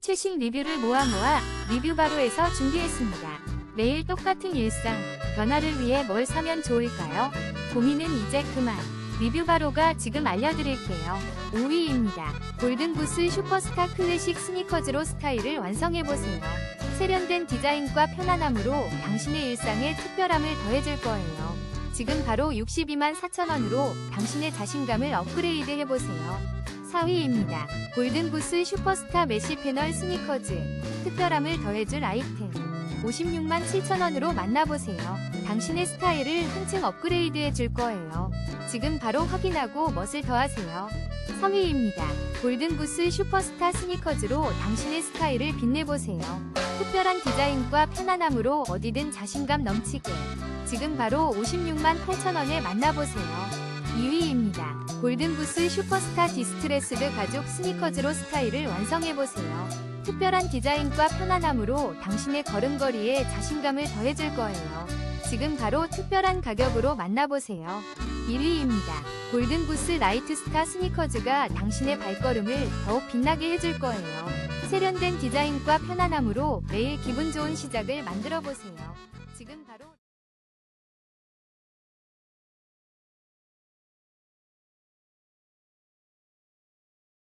최신 리뷰를 모아 모아 리뷰 바로에서 준비했습니다. 매일 똑같은 일상, 변화를 위해 뭘 사면 좋을까요? 고민은 이제 그만. 리뷰 바로가 지금 알려드릴게요. 5위입니다. 골든부스 슈퍼스타 클래식 스니커즈로 스타일을 완성해보세요. 세련된 디자인과 편안함으로 당신의 일상에 특별함을 더해줄 거예요. 지금 바로 62만 4천원으로 당신의 자신감을 업그레이드 해보세요. 4위입니다. 골든부스 슈퍼스타 메쉬 패널 스니커즈. 특별함을 더해줄 아이템. 56만 7천원으로 만나보세요. 당신의 스타일을 한층 업그레이드 해줄 거예요. 지금 바로 확인하고 멋을 더하세요. 3위입니다. 골든부스 슈퍼스타 스니커즈로 당신의 스타일을 빛내보세요. 특별한 디자인과 편안함으로 어디든 자신감 넘치게. 지금 바로 56만 8천원에 만나보세요. 2위입니다. 골든부스 슈퍼스타 디스트레스드 가죽 스니커즈로 스타일을 완성해보세요. 특별한 디자인과 편안함으로 당신의 걸음걸이에 자신감을 더해줄 거예요. 지금 바로 특별한 가격으로 만나보세요. 1위입니다. 골든부스 라이트스타 스니커즈가 당신의 발걸음을 더욱 빛나게 해줄 거예요. 세련된 디자인과 편안함으로 매일 기분 좋은 시작을 만들어 보세요.